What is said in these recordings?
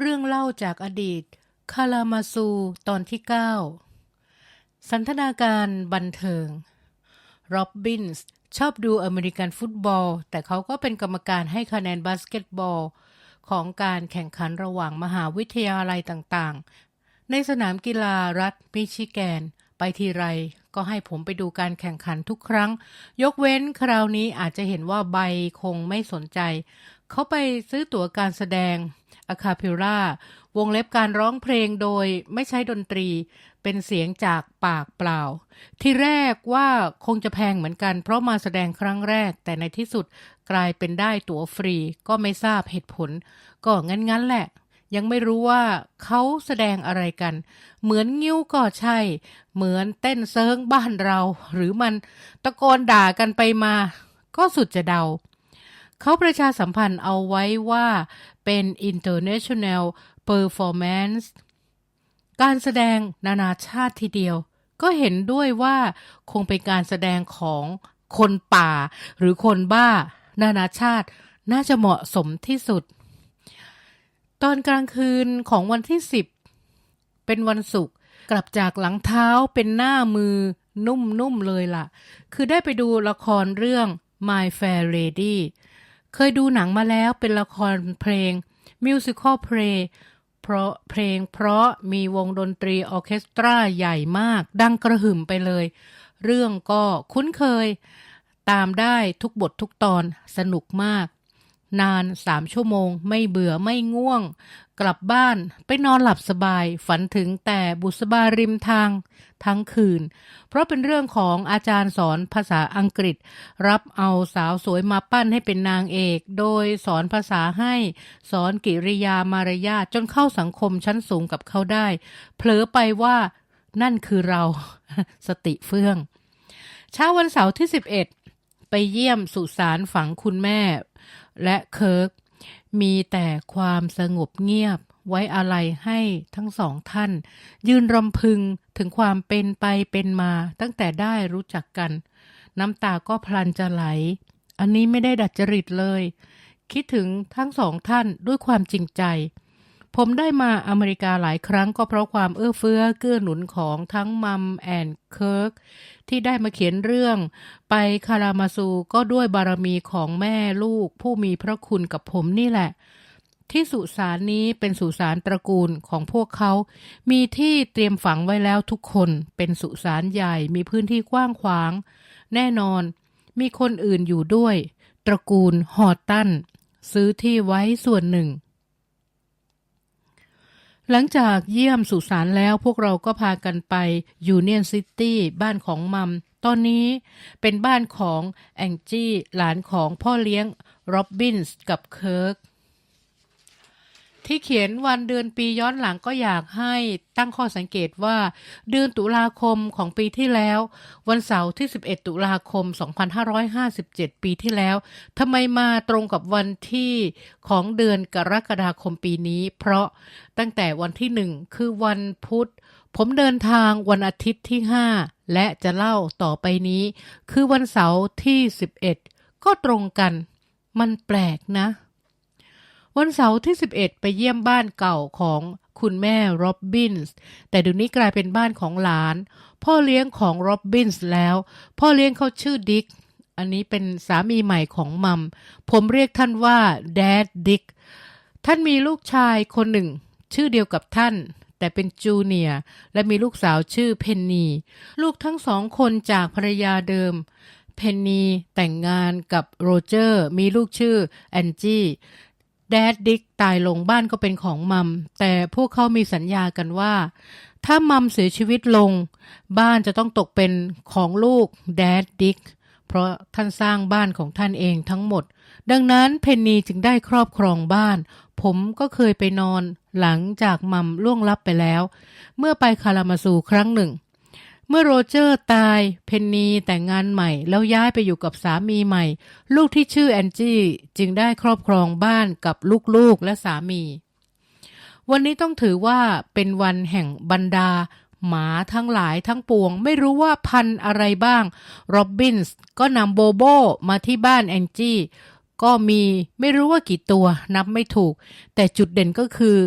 เรื่องเล่าจากอดีต คารามาซูตอนที่ 9 สันทนาการบันเทิงโรบบินส์ชอบดูอเมริกันฟุตบอล แต่เขาก็เป็นกรรมการให้คะแนนบาสเกตบอล ของการแข่งขันระหว่างมหาวิทยาลัยต่างๆ ในสนามกีฬารัฐมิชิแกน ไปทีไรก็ให้ผมไปดูการแข่งขันทุกครั้ง ยกเว้นคราวนี้อาจจะเห็นว่าใบคงไม่สนใจ เขาไปซื้อตั๋วการแสดง อะคาพิล่าวงเล็บการร้องเพลงโดยไม่ใช้ดนตรีเป็นเสียงจากปากเปล่า ที่แรกว่าคงจะแพงเหมือนกัน เพราะมาแสดงครั้งแรก แต่ในที่สุดกลายเป็นได้ตั๋วฟรี ก็ไม่ทราบเหตุผล ก็งั้นๆแหละ ยังไม่รู้ว่าเขาแสดงอะไรกัน เหมือนงิ้วก็ใช่ เหมือนเต้นเซิงบ้านเรา หรือมันตะโกนด่ากันไปมา ก็สุดจะเดา เขาประชาสัมพันธ์เอาไว้ว่าเป็น international performance การแสดงนานาชาติทีเดียว ก็เห็นด้วยว่าคงเป็นการแสดงของคนป่า หรือคนบ้า นานาชาติน่าจะเหมาะสมที่สุด ตอนกลางคืนของวันที่ 10 เป็นวันศุกร์กลับจากหลังเท้าเป็นหน้ามือนุ่มๆเลยล่ะ คือได้ไปดูละครเรื่อง My Fair Lady เคยดูหนังมาแล้วเป็นละครเพลงมิวสิควลเพลงเพราะเพลงเพราะมีวงดนตรีออเคสตราใหญ่มาก ดังกระหึ่มไปเลย เรื่องก็คุ้นเคย ตามได้ทุกบททุกตอนสนุกมาก นานสามชั่วโมง ไม่เบื่อไม่ง่วง กลับบ้านไปนอนหลับสบาย ฝันถึงแต่บุษบาริมทาง ทั้งคืน เพราะเป็นเรื่องของอาจารย์สอนภาษาอังกฤษ รับเอาสาวสวยมาปั้นให้เป็นนางเอก โดยสอนภาษาให้ สอนกิริยามารยาจนเข้าสังคมชั้นสูงกับเขาได้ เผลอไปว่านั่นคือเรา สติเฟื่องเช้าวันเสาร์ที่ 11 ไปเยี่ยมสุสานฝังคุณแม่ และเคิร์กมีแต่ความสงบเงียบไว้อาลัยให้ทั้งสองท่าน ยืนรำพึงถึงความเป็นไปเป็นมาตั้งแต่ได้รู้จักกัน น้ำตาก็พลันจะไหล อันนี้ไม่ได้ดัดจริตเลย คิดถึงทั้งสองท่านด้วยความจริงใจ ผมได้มาอเมริกาหลายครั้งก็เพราะความเอื้อเฟื้อเกื้อหนุนของทั้งมัมแอนเคิร์กที่ได้มาเขียนเรื่อง ไปคารามาซูก็ด้วยบารมีของแม่ลูก ผู้มีพระคุณกับผมนี่แหละ ที่สุสานนี้เป็นสุสานตระกูลของพวกเขา มีที่เตรียมฝังไว้แล้วทุกคนเป็นสุสานใหญ่มีพื้นที่กว้างขวาง แน่นอน มีคนอื่นอยู่ด้วย ตระกูลฮอตตันซื้อที่ไว้ส่วนหนึ่ง หลังจากเยี่ยมสุสานแล้วพวกเราก็พากันไปยูเนียนซิตี้บ้านของมัม ตอนนี้เป็นบ้านของแองจี้หลานของพ่อเลี้ยงโรบบินส์กับเคิร์ก ที่เขียนวันเดือนปีย้อนหลังก็อยากให้ตั้งข้อสังเกตว่า เดือนตุลาคมของปีที่แล้ว วันเสาร์ที่ 11 ตุลาคม 2557 ปีที่แล้วทำไมมาตรงกับวันที่ของเดือนกรกฎาคมปีนี้ เพราะตั้งแต่วันที่หนึ่งคือวันพุธ ผมเดินทางวันอาทิตย์ที่ 5 และจะเล่าต่อไปนี้ คือวันเสาร์ที่ 11 ก็ตรงกัน มันแปลกนะ วันเสาร์ที่ 11 ไปเยี่ยมบ้านเก่าของคุณแม่โรบบินส์แต่เดี๋ยวนี้กลายเป็นบ้านของหลาน พ่อเลี้ยงของโรบบินส์แล้ว พ่อเลี้ยงเขาชื่อดิก อันนี้เป็นสามีใหม่ของมัม ผมเรียกท่านว่าแดดดิก ท่านมีลูกชายคนหนึ่ง ชื่อเดียวกับท่าน แต่เป็นจูเนียร์และมีลูกสาวชื่อเพนนีลูกทั้งสองคนจากภรรยาเดิมเพนนีแต่งงานกับโรเจอร์ มีลูกชื่อแอนจี้ แดดดิกตายลงบ้านก็เป็นของมัม แต่พวกเขามีสัญญากันว่า ถ้ามัมเสียชีวิตลง บ้านจะต้องตกเป็นของลูกแดดดิกเพราะท่านสร้างบ้านของท่านเองทั้งหมด ดังนั้นเพนนีจึงได้ครอบครองบ้าน ผมก็เคยไปนอนหลังจากมัมล่วงลับไปแล้ว เมื่อไปคารามาซูครั้งหนึ่ง เมื่อโรเจอร์ตายเพนนีแต่งงานใหม่ แล้วย้ายไปอยู่กับสามีใหม่ ลูกที่ชื่อแอนจี้จึงได้ครอบครองบ้านกับลูกๆและสามี วันนี้ต้องถือว่าเป็นวันแห่งบรรดา หมาทั้งหลายทั้งปวง ไม่รู้ว่าพันอะไรบ้างโรบบินส์ก็นำโบโบมาที่บ้านแองจี้ ก็มีไม่รู้ว่ากี่ตัวนับไม่ถูก แต่จุดเด่นก็คือ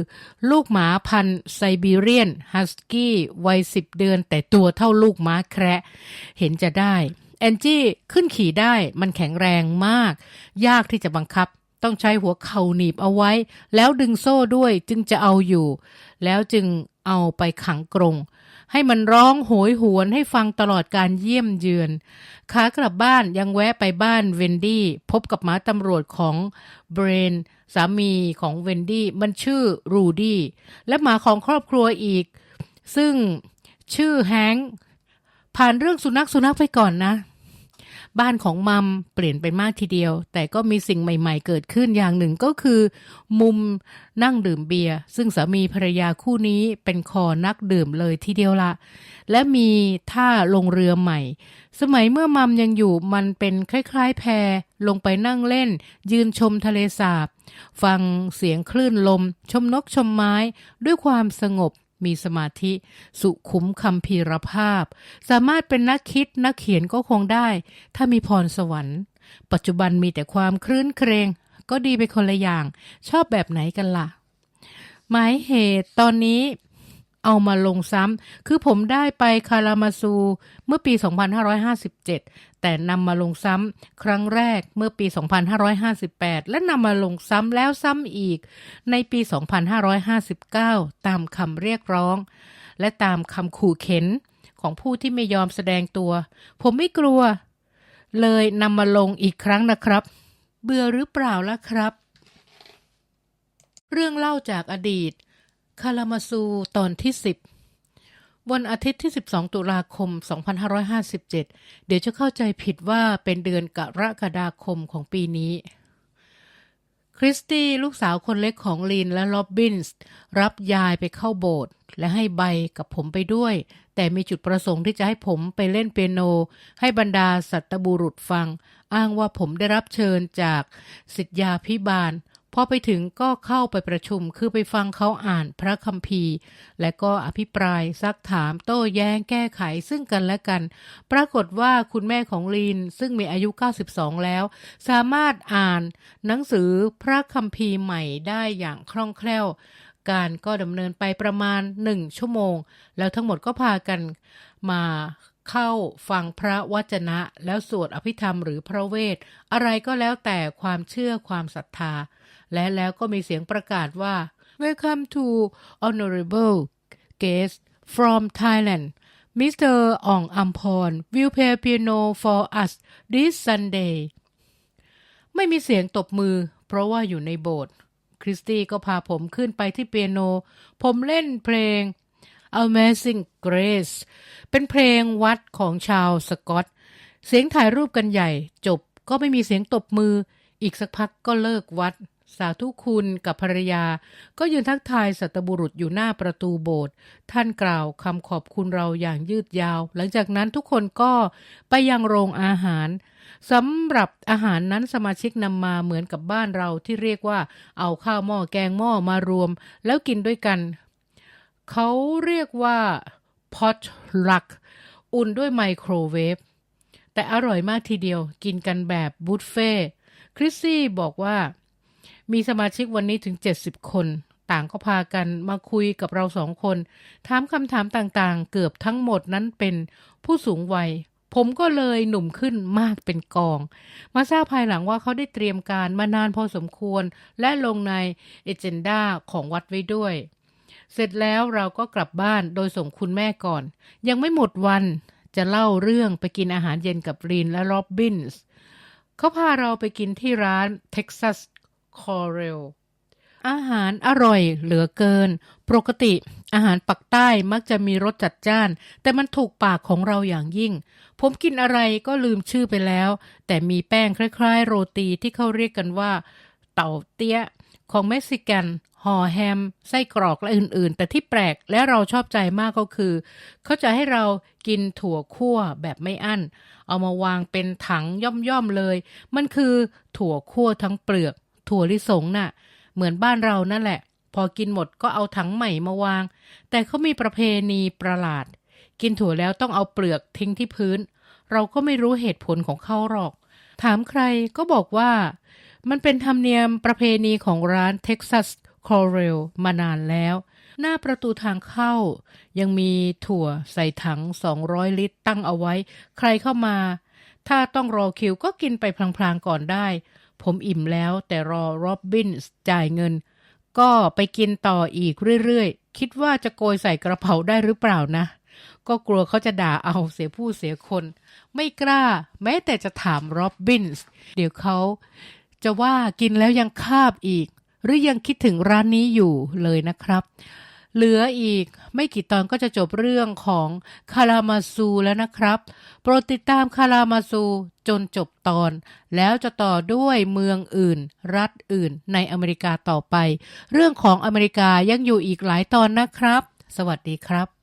ลูกหมาพันธุ์ไซบีเรียนฮัสกี้วัยสิบเดือน แต่ตัวเท่าลูกม้าแคระเห็นจะได้ แอนจี้ขึ้นขี่ได้มันแข็งแรงมาก ยากที่จะบังคับ ต้องใช้หัวเข่าหนีบเอาไว้ แล้วดึงโซ่ด้วยจึงจะเอาอยู่ แล้วจึงเอาไปขังกรง ให้มันร้องโหยหวนให้ฟังตลอดการเยี่ยมเยือนขากลับบ้านยังแวะไปบ้านเวนดี้พบกับหมาตำรวจของเบรนสามีของเวนดี้มันชื่อรูดี้และหมาของครอบครัวอีก ซึ่งชื่อแฮงค์ผ่านเรื่องสุนัขสุนัขไปก่อนนะ บ้านของมัมเปลี่ยนไปมากทีเดียว แต่ก็มีสิ่งใหม่ ๆ เกิดขึ้นอย่างหนึ่งก็คือ มุมนั่งดื่มเบียร์ซึ่งสามีภรรยาคู่นี้เป็นคอนักดื่มเลยทีเดียวละ และมีท่าลงเรือใหม่ สมัยเมื่อมัมยังอยู่มันเป็นคล้ายๆแพลงไปนั่งเล่น ยืนชมทะเลสาบ ฟังเสียงคลื่นลม ชมนกชมไม้ด้วยความสงบ มีสมาธิ สุขุมคำพีรภาพ สามารถเป็นนักคิดนักเขียนก็คงได้ ถ้ามีพรสวรรค์ ปัจจุบันมีแต่ความคลื่นเครง ก็ดีไปคนละอย่าง ชอบแบบไหนกันล่ะ หมายเหตุตอนนี้ เอามาลงซ้ำ คือผมได้ไปคารามาซูเมื่อปี 2557 แต่นำมาลงซ้ำครั้งแรกเมื่อปี 2558 และนำมาลงซ้ำแล้วซ้ำอีกในปี 2559 ตามคำเรียกร้อง และตามคำขู่เข็นของผู้ที่ไม่ยอมแสดงตัว ผมไม่กลัว เลยนำมาลงอีกครั้งนะครับ เบื่อหรือเปล่าล่ะครับ เรื่องเล่าจากอดีต คารามาซูตอนที่ 10 วันอาทิตย์ที่ 12 ตุลาคม 2557 เดี๋ยวจะเข้าใจผิดว่าเป็นเดือนกรกฎาคมของปีนี้ คริสตี้ลูกสาวคนเล็กของลีนและล็อบบินส์รับยายไปเข้าโบสถ์และให้ใบกับผมไปด้วย แต่มีจุดประสงค์ที่จะให้ผมไปเล่นเปียโน ให้บรรดาสัตบุรุษฟัง อ้างว่าผมได้รับเชิญจากสิทธยาพิบาล พอไปถึงก็เข้าไปประชุมคือไปฟังเขาอ่านพระคัมภีร์ และก็อภิปรายซักถามโต้แย้งแก้ไขซึ่งกันและกัน ปรากฏว่าคุณแม่ของลีนซึ่งมีอายุ 92 แล้ว สามารถอ่านหนังสือพระคัมภีร์ใหม่ได้อย่างคล่องแคล่ว การก็ดำเนินไปประมาณหนึ่งชั่วโมง แล้วทั้งหมดก็พากันมาเข้าฟังพระวจนะ แล้วสวดอภิธรรมหรือพระเวท อะไรก็แล้วแต่ความเชื่อความศรัทธา และแล้วก็มีเสียงประกาศว่า Welcome to honorable guest from Thailand Mr. Ong Ampon will play piano for us this Sunday ไม่มีเสียงตบมือ เพราะว่าอยู่ในโบสถ์คริสตี้ก็พาผมขึ้นไปที่เปียโน ผมเล่นเพลง Amazing Grace เป็นเพลงวัดของชาวสกอต เสียงถ่ายรูปกันใหญ่ จบก็ไม่มีเสียงตบมือ อีกสักพักก็เลิกวัด สาธุคุณกับภรรยา ก็ยืนทักทายสัตบุรุษอยู่หน้าประตูโบสถ์ท่านกล่าวคำขอบคุณเราอย่างยืดยาว หลังจากนั้นทุกคนก็ไปยังโรงอาหารสำหรับอาหารนั้นสมาชิกนำมาเหมือนกับบ้านเราที่เรียกว่าเอาข้าวหม้อแกงหม้อมารวม แล้วกินด้วยกัน เขาเรียกว่า pot luck อุ่นด้วยไมโครเวฟแต่อร่อยมากทีเดียวกินกันแบบบุฟเฟ่คริสซี่บอกว่า มีสมาชิกวันนี้ถึง 70 คน ต่างก็พากันมาคุยกับเราสองคน ถามคำถามต่างๆ เกือบทั้งหมดนั้นเป็นผู้สูงวัย ผมก็เลยหนุ่มขึ้นมากเป็นกอง มาทราบภายหลังว่าเขาได้เตรียมการมานานพอสมควร และลงในเอเจนดาของวัดไว้ด้วยเสร็จแล้วเราก็กลับบ้านโดยส่งคุณแม่ก่อน ยังไม่หมดวันจะเล่าเรื่องไปกินอาหารเย็นกับรีนและโรบบินส์เขาพาเราไปกินที่ร้าน Texas c o r e l อาหารอร่อยเหลือเกิน ปกติอาหารปักใต้มักจะมีรสจัดจ้าน แต่มันถูกปากของเราอย่างยิ่ง ผมกินอะไรก็ลืมชื่อไปแล้ว แต่มีแป้งคล้ายๆ โรตีที่เขาเรียกกันว่า เต่าเตี้ย ของเม็กซิกันห่อแฮม ไส้กรอกและอื่นๆ แต่ที่แปลกและเราชอบใจมากก็คือ เขาจะให้เรากินถั่วคั่วแบบไม่อั้น เอามาวางเป็นถังย่อมๆเลย มันคือถั่วคั่วทั้งเปลือก ถั่วลิสงน่ะ เหมือนบ้านเรานั่นแหละ พอกินหมดก็เอาถังใหม่มาวาง แต่เขามีประเพณีประหลาด กินถั่วแล้วต้องเอาเปลือกทิ้งที่พื้น เราก็ไม่รู้เหตุผลของเขาหรอก ถามใครก็บอกว่า มันเป็นธรรมเนียมประเพณีของร้าน Texas c o r e l มานานแล้ว หน้าประตูทางเข้า ยังมีถั่วใส่ถัง 200 ลิตรตั้งเอาไว้ ใครเข้ามา ถ้าต้องรอคิวก็กินไปพลางๆก่อนได้ ผมอิ่มแล้วแต่รอโรบบินส์จ่ายเงิน ก็ไปกินต่ออีกเรื่อยๆ คิดว่าจะโกยใส่กระเป๋าได้หรือเปล่านะ ก็กลัวเขาจะด่าเอาเสียผู้เสียคน ไม่กล้า แม้แต่จะถามโรบบินส์เดี๋ยวเขาจะว่ากินแล้วยังคาบอีก หรือยังคิดถึงร้านนี้อยู่เลยนะครับ เหลืออีกไม่กี่ตอนก็จะจบเรื่องของคารามาซูแล้วนะครับ โปรดติดตามคารามาซูจนจบตอน แล้วจะต่อด้วยเมืองอื่น รัฐอื่นในอเมริกาต่อไป เรื่องของอเมริกายังอยู่อีกหลายตอนนะครับ สวัสดีครับ